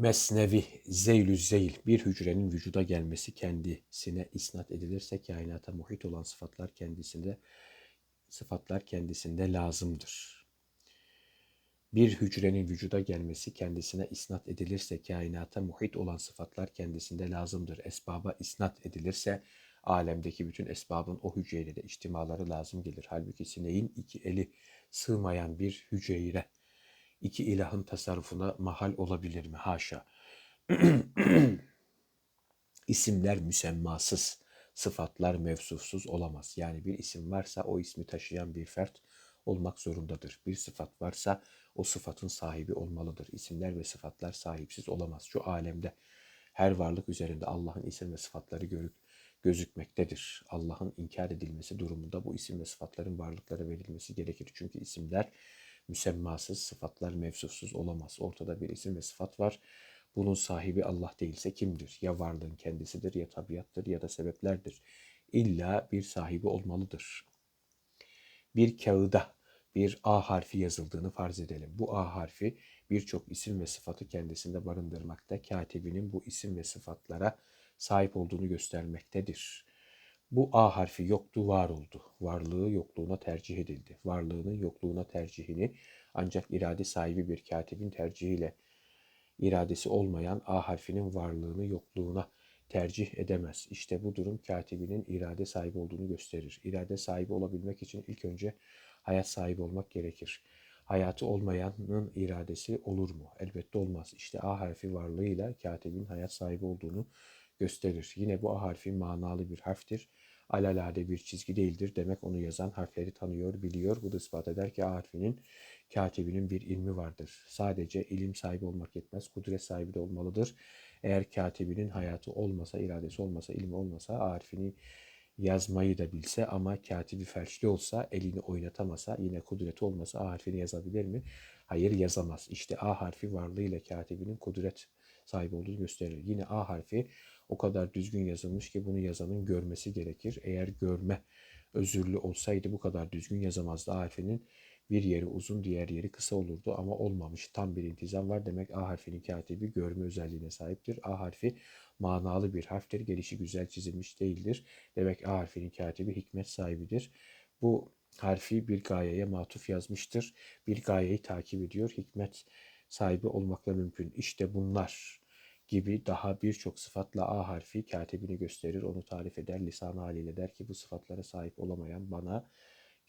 Mesnevi zeylü zeyl bir hücrenin vücuda gelmesi kendisine isnat edilirse kainata muhit olan sıfatlar kendisinde sıfatlar kendisinde lazımdır. Bir hücrenin vücuda gelmesi kendisine isnat edilirse kainata muhit olan sıfatlar kendisinde lazımdır. Esbaba isnat edilirse alemdeki bütün esbabın o hücreye de içtimaları lazım gelir. Halbuki sineğin iki eli sığmayan bir hücre iki ilahın tasarrufuna mahal olabilir mi? Haşa. İsimler müsemmasız, sıfatlar mevsufsuz olamaz. Yani bir isim varsa o ismi taşıyan bir fert olmak zorundadır. Bir sıfat varsa o sıfatın sahibi olmalıdır. İsimler ve sıfatlar sahipsiz olamaz. Şu alemde her varlık üzerinde Allah'ın isim ve sıfatları görüp gözükmektedir. Allah'ın inkar edilmesi durumunda bu isim ve sıfatların varlıklara verilmesi gerekir. Çünkü isimler müsemmasız, sıfatlar mevsufsuz olamaz. Ortada bir isim ve sıfat var. Bunun sahibi Allah değilse kimdir? Ya varlığın kendisidir, ya tabiattır, ya da sebeplerdir. İlla bir sahibi olmalıdır. Bir kağıda bir A harfi yazıldığını farz edelim. Bu A harfi birçok isim ve sıfatı kendisinde barındırmakta. Katibinin bu isim ve sıfatlara sahip olduğunu göstermektedir. Bu A harfi yoktu, var oldu. Varlığı yokluğuna tercih edildi. Varlığının yokluğuna tercihini ancak irade sahibi bir katibin tercihiyle iradesi olmayan A harfinin varlığını yokluğuna tercih edemez. İşte bu durum katibinin irade sahibi olduğunu gösterir. İrade sahibi olabilmek için ilk önce hayat sahibi olmak gerekir. Hayatı olmayanın iradesi olur mu? Elbette olmaz. İşte A harfi varlığıyla katibin hayat sahibi olduğunu gösterir. Yine bu A harfi manalı bir harftir. Alalade bir çizgi değildir. Demek onu yazan harfleri tanıyor, biliyor. Bu da ispat eder ki A harfinin katibinin bir ilmi vardır. Sadece ilim sahibi olmak yetmez, kudret sahibi de olmalıdır. Eğer katibinin hayatı olmasa, iradesi olmasa, ilmi olmasa A harfini yazmayı da bilse ama katibi felçli olsa, elini oynatamasa, yine kudreti olmasa A harfini yazabilir mi? Hayır yazamaz. İşte A harfi varlığıyla katibinin kudret sahibi olduğunu gösterir. Yine A harfi o kadar düzgün yazılmış ki bunu yazanın görmesi gerekir. Eğer görme özürlü olsaydı bu kadar düzgün yazamazdı. A harfinin bir yeri uzun diğer yeri kısa olurdu ama olmamış. Tam bir intizam var. Demek A harfinin katibi görme özelliğine sahiptir. A harfi manalı bir harftir. Gelişi güzel çizilmiş değildir. Demek A harfinin katibi hikmet sahibidir. Bu harfi bir gayeye matuf yazmıştır. Bir gayeyi takip ediyor. Hikmet sahibi olmakla mümkün. İşte bunlar gibi daha birçok sıfatla A harfi katibini gösterir, onu tarif eder, lisan haliyle der ki bu sıfatlara sahip olamayan bana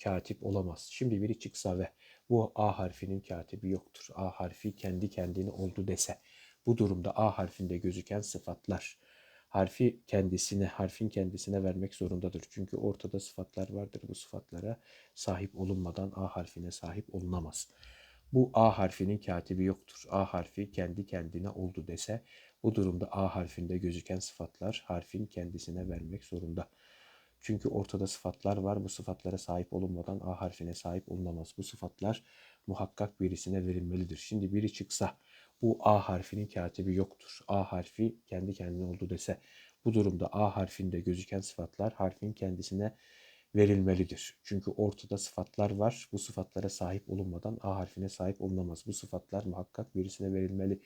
katip olamaz. Şimdi biri çıksa ve bu A harfinin katibi yoktur. A harfi kendi kendini oldu dese. Bu durumda A harfinde gözüken sıfatlar harfi kendisine, harfin kendisine vermek zorundadır. Çünkü ortada sıfatlar vardır. Bu sıfatlara sahip olunmadan A harfine sahip olunamaz. Bu A harfinin katibi yoktur. A harfi kendi kendine oldu dese bu durumda A harfinde gözüken sıfatlar harfin kendisine vermek zorunda. Çünkü ortada sıfatlar var. Bu sıfatlara sahip olunmadan A harfine sahip olunamaz. Bu sıfatlar muhakkak birisine verilmelidir. Şimdi biri çıksa bu A harfinin katibi yoktur. A harfi kendi kendine oldu dese bu durumda A harfinde gözüken sıfatlar harfin kendisine verilmelidir. Çünkü ortada sıfatlar var. Bu sıfatlara sahip olunmadan A harfine sahip olunamaz. Bu sıfatlar muhakkak birisine verilmeli.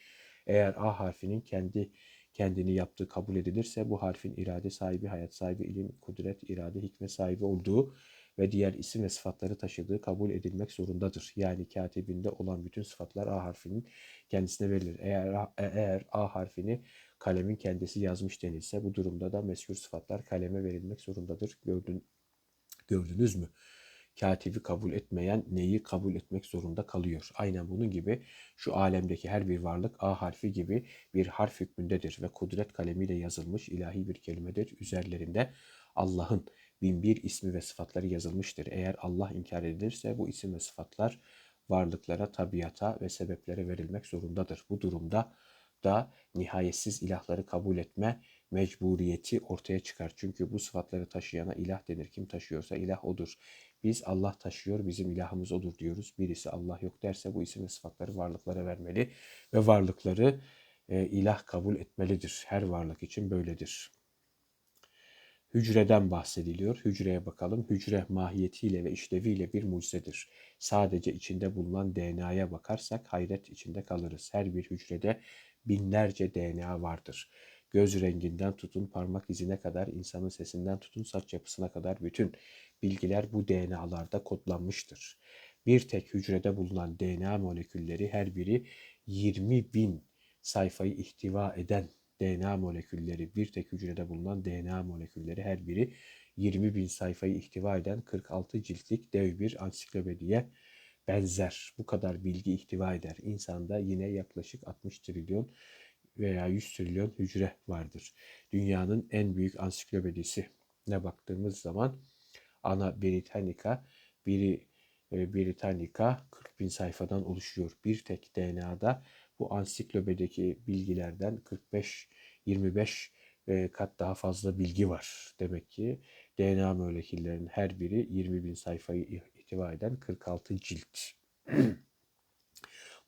Eğer A harfinin kendi kendini yaptığı kabul edilirse bu harfin irade sahibi, hayat sahibi, ilim, kudret, irade, hikmet sahibi olduğu ve diğer isim ve sıfatları taşıdığı kabul edilmek zorundadır. Yani katibinde olan bütün sıfatlar A harfinin kendisine verilir. Eğer, eğer A harfini kalemin kendisi yazmış denilse bu durumda da meskür sıfatlar kaleme verilmek zorundadır. Gördün, gördünüz mü? Katibi kabul etmeyen neyi kabul etmek zorunda kalıyor. Aynen bunun gibi şu alemdeki her bir varlık A harfi gibi bir harf hükmündedir ve kudret kalemiyle yazılmış ilahi bir kelimedir. Üzerlerinde Allah'ın bin bir ismi ve sıfatları yazılmıştır. Eğer Allah inkar edilirse bu isim ve sıfatlar varlıklara, tabiata ve sebeplere verilmek zorundadır. Bu durumda da nihayetsiz ilahları kabul etme mecburiyeti ortaya çıkar. Çünkü bu sıfatları taşıyana ilah denir. Kim taşıyorsa ilah odur. Biz Allah taşıyor, bizim ilahımız odur diyoruz. Birisi Allah yok derse bu isim ve sıfatları varlıklara vermeli ve varlıkları e, ilah kabul etmelidir. Her varlık için böyledir. Hücreden bahsediliyor. Hücreye bakalım. Hücre mahiyetiyle ve işleviyle bir mucizedir. Sadece içinde bulunan DNA'ya bakarsak hayret içinde kalırız. Her bir hücrede binlerce DNA vardır. Göz renginden tutun parmak izine kadar, insanın sesinden tutun saç yapısına kadar bütün bilgiler bu DNA'larda kodlanmıştır. Bir tek hücrede bulunan DNA molekülleri her biri 20 bin sayfayı ihtiva eden DNA molekülleri, bir tek hücrede bulunan DNA molekülleri her biri 20 bin sayfayı ihtiva eden 46 ciltlik dev bir ansiklopediye benzer. Bu kadar bilgi ihtiva eder. İnsanda yine yaklaşık 60 trilyon veya 100 trilyon hücre vardır. Dünyanın en büyük ansiklopedisi ne baktığımız zaman Ana Britannica, biri e, Britannica 40 bin sayfadan oluşuyor. Bir tek DNA'da bu ansiklopedideki bilgilerden 45-25 e, kat daha fazla bilgi var. Demek ki DNA moleküllerinin her biri 20 bin sayfayı ihtiva eden 46 cilt.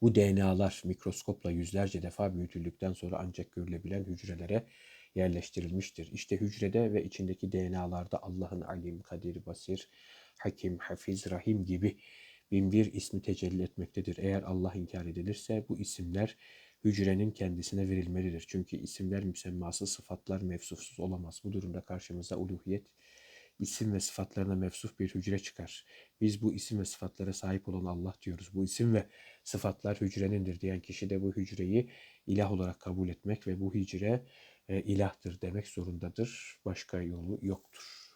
Bu DNA'lar mikroskopla yüzlerce defa büyütüldükten sonra ancak görülebilen hücrelere yerleştirilmiştir. İşte hücrede ve içindeki DNA'larda Allah'ın alim, kadir, basir, hakim, hafiz, rahim gibi bin bir ismi tecelli etmektedir. Eğer Allah inkar edilirse bu isimler hücrenin kendisine verilmelidir. Çünkü isimler müsemması, sıfatlar mevsufsuz olamaz. Bu durumda karşımıza uluhiyet, isim ve sıfatlarına mevsuf bir hücre çıkar. Biz bu isim ve sıfatlara sahip olan Allah diyoruz. Bu isim ve sıfatlar hücrenindir diyen kişi de bu hücreyi ilah olarak kabul etmek ve bu hücre e, ilahtır demek zorundadır. Başka yolu yoktur.